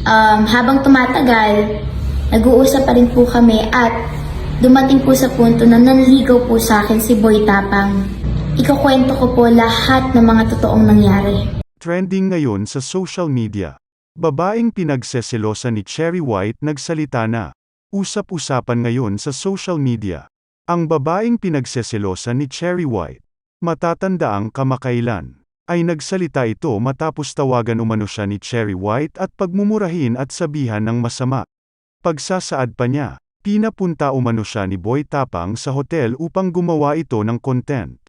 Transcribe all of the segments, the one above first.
Um, habang tumatagal, nag-uusap pa rin po kami at dumating po sa punto na nanligaw po sa akin si Boy Tapang. Ikukwento ko po lahat ng mga totoong nangyari. Trending ngayon sa social media. Babaeng pinagseselosa ni Cherry White nagsalita na. Usap-usapan ngayon sa social media. Ang babaeng pinagseselosa ni Cherry White, matatandaang kamakailan, ay nagsalita ito matapos tawagan umano siya ni Cherry White at pagmumurahin at sabihan ng masama. Pagsasaad pa niya, pinapunta umano siya ni Boy Tapang sa hotel upang gumawa ito ng content.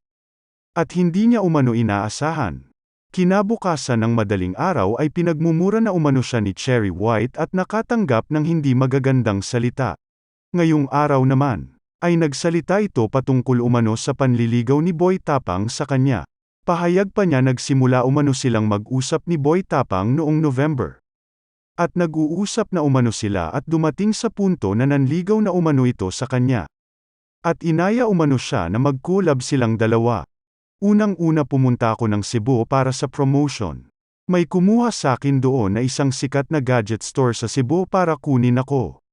At hindi niya umano inaasahan. Kinabukasan ng madaling araw ay pinagmumura na umano siya ni Cherry White at nakatanggap ng hindi magagandang salita. Ngayong araw naman, ay nagsalita ito patungkol umano sa panliligaw ni Boy Tapang sa kanya. Pahayag pa niya nagsimula umano silang mag-usap ni Boy Tapang noong November. At nag-uusap na umano sila at dumating sa punto na nanligaw na umano ito sa kanya. At inaya umano siya na mag-collab silang dalawa. Unang-una pumunta ako ng Cebu para sa promotion. May kumuha sa akin doon na isang sikat na gadget store sa Cebu para kunin ako.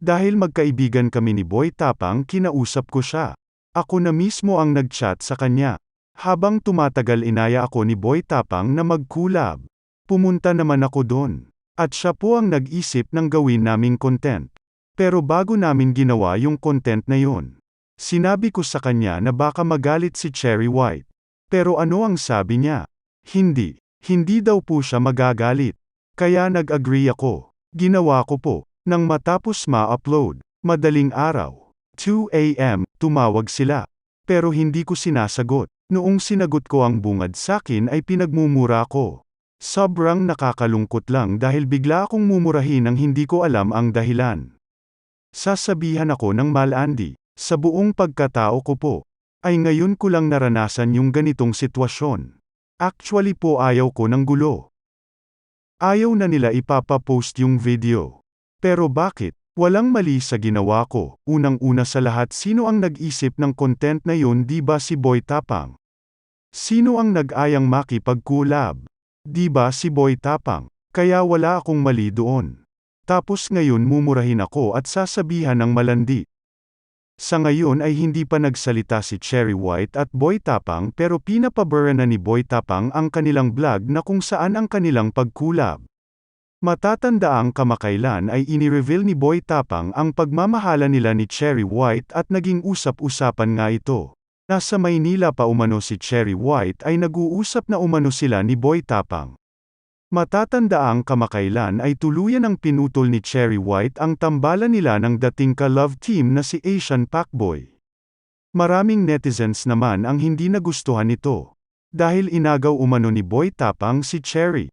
Dahil magkaibigan kami ni Boy Tapang kinausap ko siya. Ako na mismo ang nag-chat sa kanya. Habang tumatagal inaya ako ni Boy Tapang na mag-collab. Pumunta naman ako doon. At siya po ang nag-isip ng gawin naming content. Pero bago namin ginawa yung content na yun, Sinabi ko sa kanya na baka magalit si Cherry White. Pero ano ang sabi niya? Hindi. Hindi daw po siya magagalit. Kaya nag-agree ako. Ginawa ko po. Nang matapos ma-upload, madaling araw, 2 a.m., tumawag sila. Pero hindi ko sinasagot. Noong sinagot ko ang bungad sakin ay pinagmumura ko. Sobrang nakakalungkot lang dahil bigla akong mumurahin ng hindi ko alam ang dahilan. Sasabihan ako ng malandi. Sa buong pagkatao ko po, ay ngayon ko lang naranasan yung ganitong sitwasyon. Actually po ayaw ko ng gulo. Ayaw na nila ipapapost yung video. Pero bakit? Walang mali sa ginawa ko. Unang-una sa lahat sino ang nag-isip ng content na yun di ba si Boy Tapang? Sino ang nag-ayang makipag-collab? Di ba si Boy Tapang? Kaya wala akong mali doon. Tapos ngayon mumurahin ako at sasabihan ng malandi. Sa ngayon ay hindi pa nagsalita si Cherry White at Boy Tapang pero pinapabura na ni Boy Tapang ang kanilang vlog na kung saan ang kanilang pagkulab. Matatanda ang kamakailan ay inireveal ni Boy Tapang ang pagmamahala nila ni Cherry White at naging usap-usapan nga ito. Nasa Maynila pa umano si Cherry White ay nag-uusap na umano sila ni Boy Tapang. Matatanda ang kamakailan ay tuluyan ang pinutol ni Cherry White ang tambalan nila ng dating ka-love team na si Asian Pacboy. Maraming netizens naman ang hindi nagustuhan nito. Dahil inagaw umano ni Boy Tapang si Cherry.